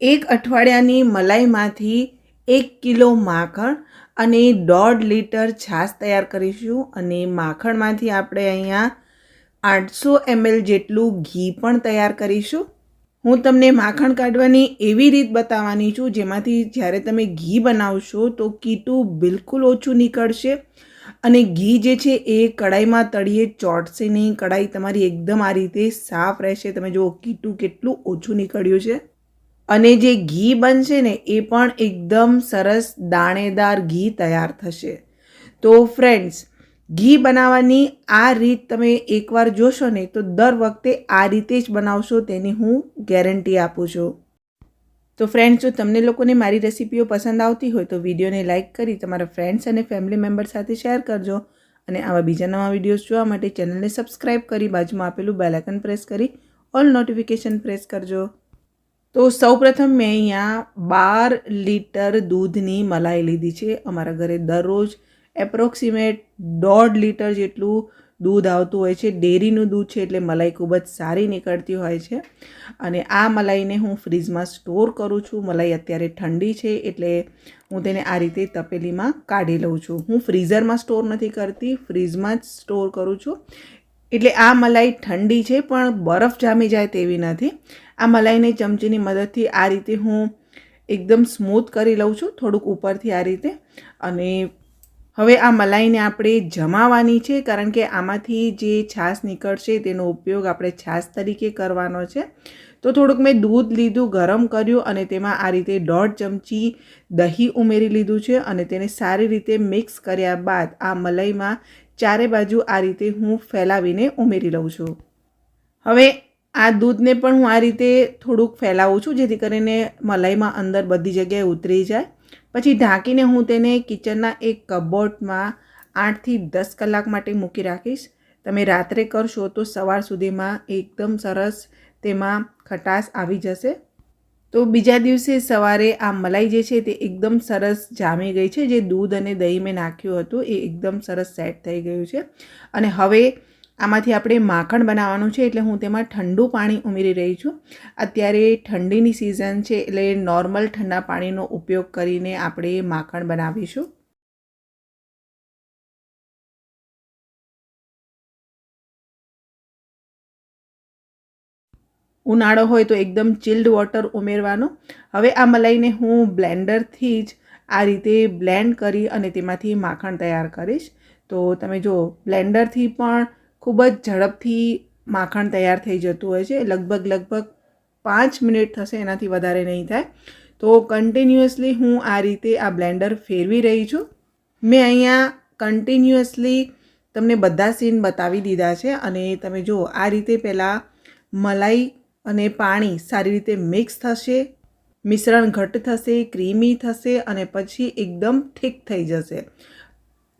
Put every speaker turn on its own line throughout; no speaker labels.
એક અઠવાડિયાની મલાઈમાંથી એક કિલો માખણ અને દોઢ લીટર છાશ તૈયાર કરીશું અને માખણમાંથી આપણે અહીંયા આઠસો એમએલ જેટલું ઘી પણ તૈયાર કરીશું. હું તમને માખણ કાઢવાની એવી રીત બતાવવાની છું, જેમાંથી જ્યારે તમે ઘી બનાવશો તો કીટું બિલકુલ ઓછું નીકળશે અને ઘી જે છે એ કડાઈમાં તળીએ ચોટશે નહીં કડાઈ તમારી એકદમ આ રીતે સાફ રહેશે. તમે જુઓ, કીટું કેટલું ઓછું નીકળ્યું છે. અને જે ઘી બનશે ને, એ પણ એકદમ સરસ દાણેદાર ઘી તૈયાર થશે. તો ફ્રેન્ડ્સ ઘી બનાવવાની આ રીત તમે એકવાર જોશો ને, તો દર વખતે આ રીતે જ બનાવશો તેની હું ગેરંટી આપું છું. તો ફ્રેન્ડ્સ જો તમને લોકોને મારી રેસીપીઓ પસંદ આવતી હોય તો વિડીયોને લાઇક કરી તમારા ફ્રેન્ડ્સ અને ફેમિલી મેમ્બર સાથે શેર કરજો અને આવા બીજા નવા વિડીયોઝ જોવા માટે ચેનલને સબસ્ક્રાઈબ કરી બાજુમાં આપેલું બેલાઇકન પ્રેસ કરી ઓલ નોટિફિકેશન પ્રેસ કરજો. તો સૌપ્રથમ મેં અહીંયા બાર લીટર દૂધની મલાઈ લીધી છે. અમારા ઘરે દરરોજ એપ્રોક્સિમેટ દોઢ લીટર જેટલું દૂધ આવતું હોય છે. ડેરીનું દૂધ છે એટલે મલાઈ ખૂબ જ સારી નીકળતી હોય છે. અને આ મલાઈને હું ફ્રીજમાં સ્ટોર કરું છું. મલાઈ અત્યારે ઠંડી છે એટલે હું તેને આ રીતે તપેલીમાં કાઢી લઉં છું. હું ફ્રીઝરમાં સ્ટોર નથી કરતી, ફ્રીજમાં જ સ્ટોર કરું છું. એટલે આ મલાઈ ઠંડી છે પણ બરફ જામી જાય તેવી નથી. આ મલાઈને ચમચીની મદદથી આ રીતે હું એકદમ સ્મૂથ કરી લઉં છું, થોડુંક ઉપરથી આ રીતે. અને હવે આ મલાઈને આપણે જમાવાની છે, કારણ કે આમાંથી જે છાશ નીકળશે તેનો ઉપયોગ આપણે છાશ તરીકે કરવાનો છે. તો થોડુંક મેં દૂધ લીધું, ગરમ કર્યું અને તેમાં આ રીતે દોઢ ચમચી દહીં ઉમેરી લીધું છે અને તેને સારી રીતે મિક્સ કર્યા બાદ આ મલાઈમાં ચારે બાજુ આ રીતે હું ફેલાવીને ઉમેરી લઉં છું. હવે આ દૂધને પણ હું આ રીતે થોડુંક ફેલાવું છું, જેથી કરીને મલાઈમાં અંદર બધી જગ્યાએ ઉતરી જાય. પછી ઢાંકીને હું તેને કિચનના એક કબોર્ડમાં આઠથી દસ કલાક માટે મૂકી રાખીશ. તમે રાત્રે કરશો તો સવાર સુધીમાં એકદમ સરસ તેમાં ખટાશ આવી જશે. તો બીજા દિવસે સવારે આ મલાઈ જે છે તે એકદમ સરસ જામી ગઈ છે. જે દૂધ અને દહીં મેં નાખ્યું હતું એ એકદમ સરસ સેટ થઈ ગયું છે. અને હવે આમાંથી આપણે માખણ બનાવવાનું છે એટલે હું તેમાં ઠંડુ પાણી ઉમેરી રહી છું. અત્યારે ઠંડીની સિઝન છે એટલે નોર્મલ ઠંડા પાણીનો ઉપયોગ કરીને આપણે માખણ બનાવીશું. ઉનાળો હોય તો એકદમ ચિલ્ડ વોટર ઉમેરવાનો. હવે આ મલાઈને હું બ્લેન્ડરથી જ આ રીતે બ્લેન્ડ કરી અને તેમાંથી માખણ તૈયાર કરીશ. તો તમે જો બ્લેન્ડરથી પણ ખૂબ જ ઝડપથી માખણ તૈયાર થઈ જતું હોય છે. લગભગ લગભગ પાંચ મિનિટ થશે, એનાથી વધારે નહીં થાય. તો કન્ટિન્યુઅસલી હું આ રીતે આ બ્લેન્ડર ફેરવી રહી છું. મેં અહીંયા કન્ટિન્યુઅસલી તમને બધા સીન બતાવી દીધા છે અને તમે જુઓ, આ રીતે પહેલાં મલાઈ અને પાણી સારી રીતે મિક્સ થશે, મિશ્રણ ઘટ્ટ થશે ક્રીમી થશે અને પછી એકદમ ઠીક થઈ જશે.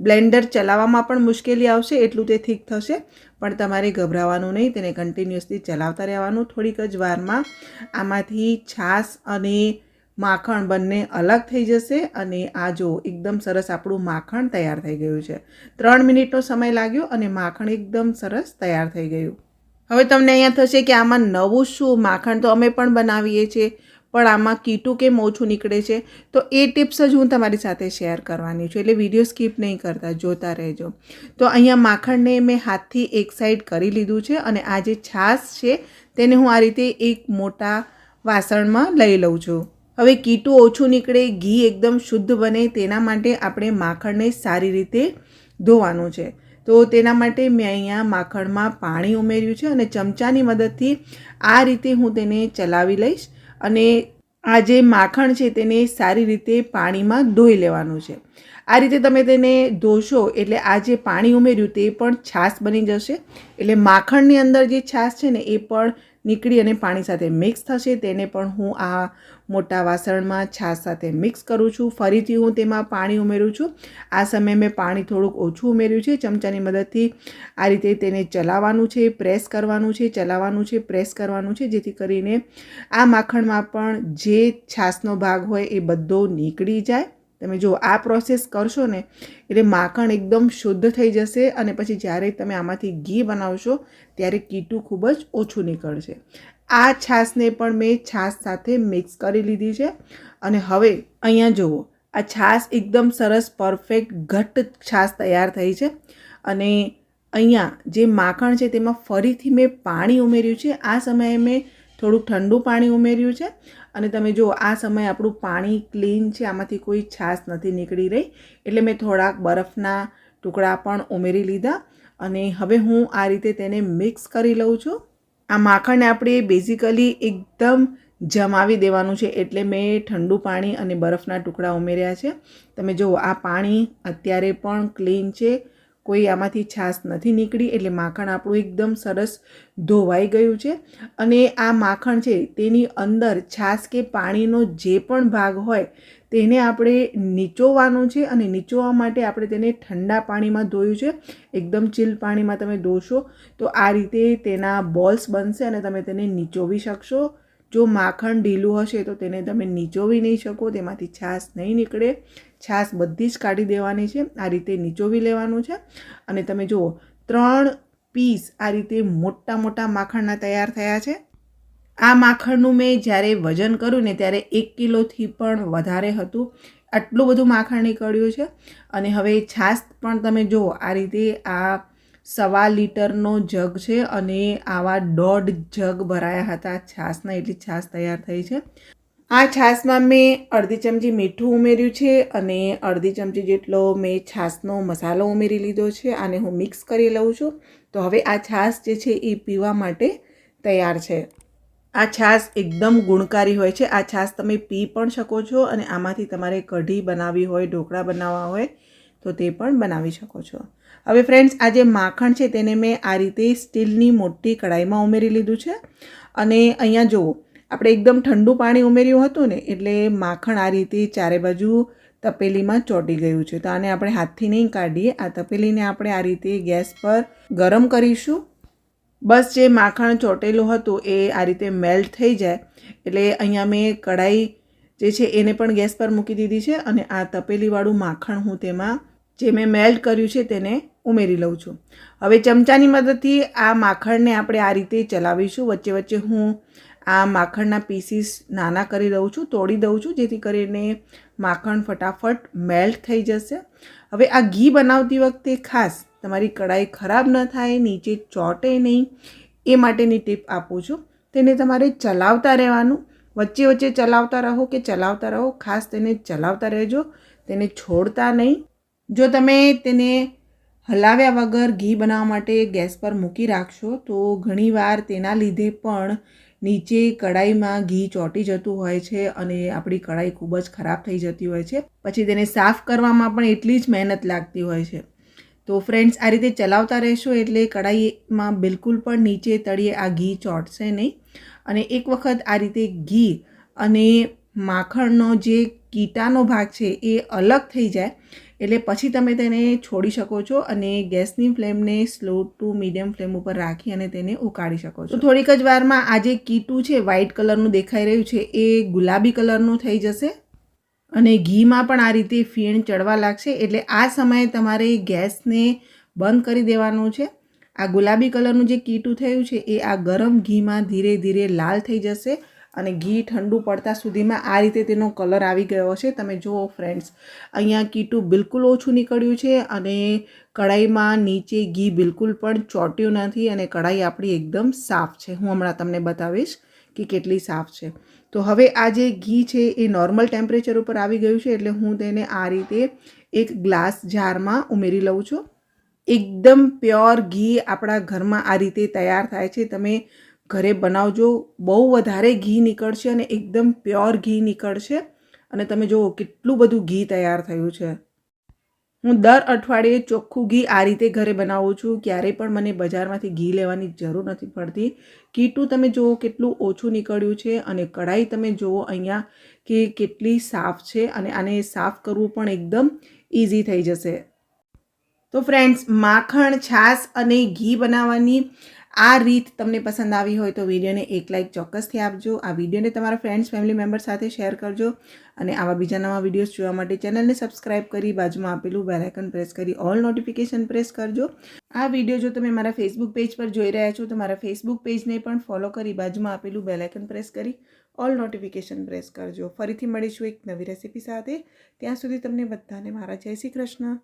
બ્લેન્ડર ચલાવવામાં પણ મુશ્કેલી આવશે, એટલું તે ઠીક થશે. પણ તમારે ગભરાવાનું નહીં, તેને કન્ટિન્યુઅસલી ચલાવતા રહેવાનું. થોડીક જ વારમાં આમાંથી છાશ અને માખણ બંને અલગ થઈ જશે અને આ જો એકદમ સરસ આપણું માખણ તૈયાર થઈ ગયું છે. ત્રણ મિનિટનો સમય લાગ્યો અને માખણ એકદમ સરસ તૈયાર થઈ ગયું. હવે તમને અહીંયા થશે કે આમાં નવું શું? માખણ તો અમે પણ બનાવીએ છીએ. પણ આમાં કીટું કેમ ઓછું નીકળે છે, તો એ ટિપ્સ જ હું તમારી સાથે શેર કરવાની છું. એટલે વીડિયો સ્કીપ નહીં કરતા, જોતા રહેજો. તો અહીંયા માખણને મેં હાથથી એક સાઈડ કરી લીધું છે અને આ જે છાશ છે, તેને હું આ રીતે એક મોટા વાસણમાં લઈ લઉં છું. હવે કીટું ઓછું નીકળે, ઘી એકદમ શુદ્ધ બને, તેના માટે આપણે માખણને સારી રીતે ધોવાનું છે. તો તેના માટે મેં અહીંયા માખણમાં પાણી ઉમેર્યું છે અને ચમચાની મદદથી આ રીતે હું તેને ચલાવી લઈશ. અને આ જે માખણ છે તેને સારી રીતે પાણીમાં ધોઈ લેવાનું છે. આ રીતે તમે તેને ધોશો એટલે આ જે પાણી ઉમેર્યું તે પણ છાશ બની જશે. એટલે માખણની અંદર જે છાશ છે ને એ પણ નીકળી અને પાણી સાથે મિક્સ થશે. તેને પણ હું આ મોટા વાસણમાં છાશ સાથે મિક્સ કરું છું. ફરીથી હું તેમાં પાણી ઉમેરું છું. આ સમયે મેં પાણી થોડુંક ઓછું ઉમેર્યું છે. ચમચાની મદદથી આ રીતે તેને ચલાવવાનું છે પ્રેસ કરવાનું છે, ચલાવવાનું છે પ્રેસ કરવાનું છે. જેથી કરીને આ માખણમાં પણ જે છાશનો ભાગ હોય એ બધો નીકળી જાય. તમે જો આ પ્રોસેસ કરશો ને, એટલે માખણ એકદમ શુદ્ધ થઈ જશે અને પછી જ્યારે તમે આમાંથી ઘી બનાવશો, ત્યારે કીટું ખૂબ જ ઓછું નીકળશે. આ છાશને પણ મેં છાશ સાથે મિક્સ કરી લીધી છે. અને હવે અહીંયા જુઓ, આ છાશ એકદમ સરસ પરફેક્ટ ઘટ્ટ છાશ તૈયાર થઈ છે. અને અહીંયા જે માખણ છે તેમાં ફરીથી મેં પાણી ઉમેર્યું છે. આ સમયે મેં થોડુંક ઠંડુ પાણી ઉમેર્યું છે. અને તમે જુઓ, આ સમયે આપણું પાણી ક્લીન છે, આમાંથી કોઈ છાશ નથી નીકળી રહી. એટલે મેં થોડાક બરફના ટુકડા પણ ઉમેરી લીધા અને હવે હું આ રીતે તેને મિક્સ કરી લઉં છું. આ માખણને આપણે બેઝિકલી એકદમ જમાવી દેવાનું છે, એટલે મેં ઠંડુ પાણી અને બરફના ટુકડા ઉમેર્યા છે. તમે જુઓ, આ પાણી અત્યારે પણ ક્લીન છે કોઈ આમાંથી છાશ નથી નીકળી એટલે માખણ આપણું એકદમ સરસ ધોવાઈ ગયું છે. અને આ માખણ છે તેની અંદર છાશ કે પાણીનો જે પણ ભાગ હોય તેને આપણે નીચોવાનું છે અને નીચોવા માટે આપણે તેને ઠંડા પાણીમાં ધોયું છે. એકદમ ચીલ પાણીમાં તમે ધોશો તો આ રીતે તેના બોલ્સ બનશે અને તમે તેને નીચોવી શકશો. જો માખણ ઢીલું હશે તો તેને તમે નીચોવી નહીં શકો, તેમાંથી છાશ નહીં નીકળે. છાશ બધી જ કાઢી દેવાની છે, આ રીતે નીચોવી લેવાનું છે. અને તમે જુઓ, ત્રણ પીસ આ રીતે મોટા મોટા માખણના તૈયાર થયા છે. આ માખણનું મેં જ્યારે વજન કર્યું ને ત્યારે એક કિલોથી પણ વધારે હતું. આટલું બધું માખણ નીકળ્યું છે. અને હવે છાશ પણ તમે જુઓ, આ રીતે આ સવા લીટરનો જગ છે અને આવા દોઢ જગ ભરાયા હતા છાશના, એટલી છાશ તૈયાર થઈ છે. આ છાશમાં મેં અડધી ચમચી મીઠું ઉમેર્યું છે અને અડધી ચમચી જેટલો મેં છાશનો મસાલો ઉમેરી લીધો છે, આને હું મિક્સ કરી લઉં છું. તો હવે આ છાશ જે છે એ પીવા માટે તૈયાર છે. આ છાશ એકદમ ગુણકારી હોય છે. આ છાશ તમે પી પણ શકો છો અને આમાંથી તમારે કઢી બનાવવી હોય, ઢોકળા બનાવવા હોય તો તે પણ બનાવી શકો છો. હવે ફ્રેન્ડ્સ આ જે માખણ છે તેને મેં આ રીતે સ્ટીલની મોટી કઢાઈમાં ઉમેરી લીધું છે. અને અહીંયા જુઓ, આપણે એકદમ ઠંડુ પાણી ઉમેર્યું હતું ને, એટલે માખણ આ રીતે ચારે બાજુ તપેલીમાં ચોંટી ગયું છે. તો આને આપણે હાથથી નહીં કાઢીએ, આ તપેલીને આપણે આ રીતે ગેસ પર ગરમ કરીશું. બસ જે માખણ ચોંટેલું હતું એ આ રીતે મેલ્ટ થઈ જાય. એટલે અહીંયા મેં કઢાઈ જે છે એને પણ ગેસ પર મૂકી દીધી છે અને આ તપેલીવાળું માખણ હું તેમાં જે મેં મેલ્ટ કર્યું છે તેને ઉમેરી લઉં છું. હવે ચમચાની મદદથી આ માખણને આપણે આ રીતે ચલાવીશું. વચ્ચે વચ્ચે હું આ માખણના પીસીસ નાના કરી દઉં છું, તોડી દઉં છું, જેથી કરીને માખણ ફટાફટ મેલ્ટ થઈ જશે. હવે આ ઘી બનાવતી વખતે ખાસ તમારી કઢાઈ ખરાબ ન થાય, નીચે ચોંટે નહીં. એ માટેની ટીપ આપું છું. તેને તમારે ચલાવતા રહેવાનું. વચ્ચે વચ્ચે ચલાવતા રહો કે ચલાવતા રહો, ખાસ તેને ચલાવતા રહેજો. તેને છોડતા નહીં. જો તમે તેને હલાવ્યા વગર ઘી બનાવવા માટે ગેસ પર મૂકી રાખશો, તો ઘણીવાર તેના લીધે પણ નીચે કડાઈમાં ઘી ચોંટી જતું હોય છે અને આપણી કડાઈ ખૂબ જ ખરાબ થઈ જતી હોય છે. પછી તેને સાફ કરવામાં પણ એટલી જ મહેનત લાગતી હોય છે. તો ફ્રેન્ડ્સ, આ રીતે ચલાવતા રહેશો એટલે કઢાઈમાં બિલકુલ પણ નીચે તળીએ આ ઘી ચોંટશે નહીં. અને એક વખત આ રીતે ઘી અને માખણનો જે કીટાનો ભાગ છે એ અલગ થઈ જાય, એટલે પછી તમે તેને છોડી શકો છો અને ગેસની ફ્લેમને સ્લો ટુ મીડિયમ ફ્લેમ ઉપર રાખી અને તેને ઉકાળી શકો છો. થોડીક જ વારમાં આ જે કીટું છે વ્હાઇટ કલરનું દેખાઈ રહ્યું છે, એ ગુલાબી કલરનું થઈ જશે. અને ઘીમાં પણ આ રીતે ફીણ ચડવા લાગશે, એટલે આ સમયે તમારે ગેસને બંધ કરી દેવાનું છે. આ ગુલાબી કલરનું જે કીટું થયું છે, એ આ ગરમ ઘીમાં ધીરે ધીરે લાલ થઈ જશે અને ઘી ઠંડુ પડતા સુધીમાં આ રીતે તેનો કલર આવી ગયો છે. તમે જુઓ ફ્રેન્ડ્સ અહીંયા કીટું બિલકુલ ઓછું નીકળ્યું છે અને કઢાઈમાં નીચે ઘી બિલકુલ પણ ચોટ્યું નથી અને કઢાઈ આપણી એકદમ સાફ છે. હું હમણાં તમને બતાવીશ કે કેટલી સાફ છે. તો હવે આ જે ઘી છે એ નોર્મલ ટેમ્પરેચર ઉપર આવી ગયું છે એટલે હું તેને આ રીતે એક ગ્લાસ જારમાં ઉમેરી લઉં છું. એકદમ પ્યોર ઘી આપણા ઘરમાં આ રીતે તૈયાર થાય છે. તમે ઘરે બનાવજો. બહુ વધારે ઘી નીકળશે અને એકદમ પ્યોર ઘી નીકળશે. અને તમે જુઓ કેટલું બધું ઘી તૈયાર થયું છે. હું દર અઠવાડિયે ચોખ્ખું ઘી આ રીતે ઘરે બનાવું છું. ક્યારેય પણ મને બજારમાંથી ઘી લેવાની જરૂર નથી પડતી. કીટું તમે જુઓ કેટલું ઓછું નીકળ્યું છે અને કઢાઈ તમે જુઓ અહીંયા કે કેટલી સાફ છે અને આને સાફ કરવું પણ એકદમ ઇઝી થઈ જશે. તો ફ્રેન્ડ્સ, માખણ, છાશ અને ઘી બનાવવાની આ રીત તમને પસંદ આવી હોય તો વિડીયોને એક લાઇક ચોક્કસથી આપજો. આ વિડીયોને તમારા ફ્રેન્ડ્સ ફેમિલી મેમ્બર સાથે શેર કરજો અને આવા બીજા નવા વિડીયોઝ જોવા માટે ચેનલને સબસ્ક્રાઇબ કરી બાજુમાં આપેલું બેલાઇકન પ્રેસ કરી ઓલ નોટિફિકેશન પ્રેસ કરજો. આ વીડિયો જો તમે મારા ફેસબુક પેજ પર જોઈ રહ્યા છો તો મારા ફેસબુક પેજને પણ ફોલો કરી બાજુમાં આપેલું બેલાઇકન પ્રેસ કરી ઓલ નોટિફિકેશન પ્રેસ કરજો. ફરીથી મળીશું એક નવી રેસીપી સાથે. ત્યાં સુધી તમને બધાને મારા જય શ્રી કૃષ્ણ.